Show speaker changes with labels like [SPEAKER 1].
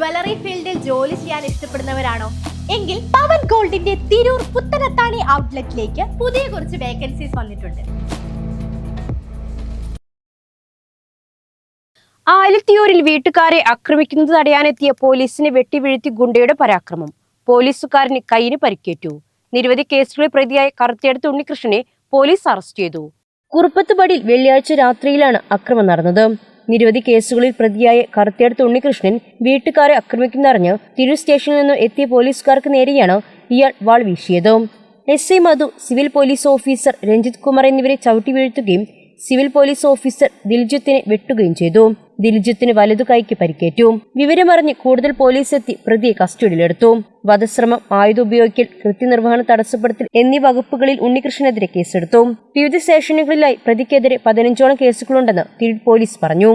[SPEAKER 1] Jewellery ഫീൽഡിൽ ജോലി ചെയ്യാൻ ഇഷ്ടപ്പെടുന്നവരാണോ? എങ്കിൽ പവൻ ഗോൾഡിന്റെ തിരൂർ പുത്തനത്താണി ഔട്ട്ലെറ്റിലേക്ക് പുതിയ കുറച്ച് വേക്കൻസീസ് വന്നിട്ടുണ്ട്.
[SPEAKER 2] ആലത്തിയൂരിൽ വീട്ടുകാരെ ആക്രമിക്കുന്നത് തടയാനെത്തിയ പോലീസിനെ വെട്ടിവീഴ്ത്തി ഗുണ്ടയുടെ പരാക്രമം. പോലീസുകാരന് കൈയിന് പരിക്കേറ്റു. നിരവധി കേസുകളിൽ പ്രതിയായ കറുത്തിയടുത്ത് ഉണ്ണികൃഷ്ണനെ പോലീസ് അറസ്റ്റ് ചെയ്തു. കുറുപ്പത്തുപടിയിൽ വെള്ളിയാഴ്ച രാത്രിയിലാണ് അക്രമം നടന്നത്. നിരവധി കേസുകളിൽ പ്രതിയായ കറുത്തേടത്ത് ഉണ്ണികൃഷ്ണൻ വീട്ടുകാരെ ആക്രമിക്കുന്നറിഞ്ഞ് തിരു സ്റ്റേഷനിൽ നിന്ന് എത്തിയ പോലീസുകാർക്ക് നേരെയാണ് ഇയാൾ വാൾ വീശിയത്. S I Madhu civil police officer Ranjith Kumar എന്നിവരെ ചവിട്ടി വീഴ്ത്തുകയും സിവിൽ പോലീസ് ഓഫീസർ ദിൽജിത്തിനെ വെട്ടുകയും ചെയ്തു. ദിൽജിത്തിന് വലതു കൈക്ക് പരിക്കേറ്റു. വിവരമറിഞ്ഞ് കൂടുതൽ പോലീസ് എത്തി പ്രതിയെ കസ്റ്റഡിയിലെടുത്തു. വധശ്രമം ആയുധ ഉപയോഗിക്കൽ കൃത്യനിർവഹണം തടസ്സപ്പെടുത്തൽ എന്നീ വകുപ്പുകളിൽ ഉണ്ണികൃഷ്ണനെതിരെ കേസെടുത്തു. വിവിധ സ്റ്റേഷനുകളിലായി പ്രതിക്കെതിരെ പതിനഞ്ചോളം കേസുകളുണ്ടെന്ന് തിരു പോലീസ് പറഞ്ഞു.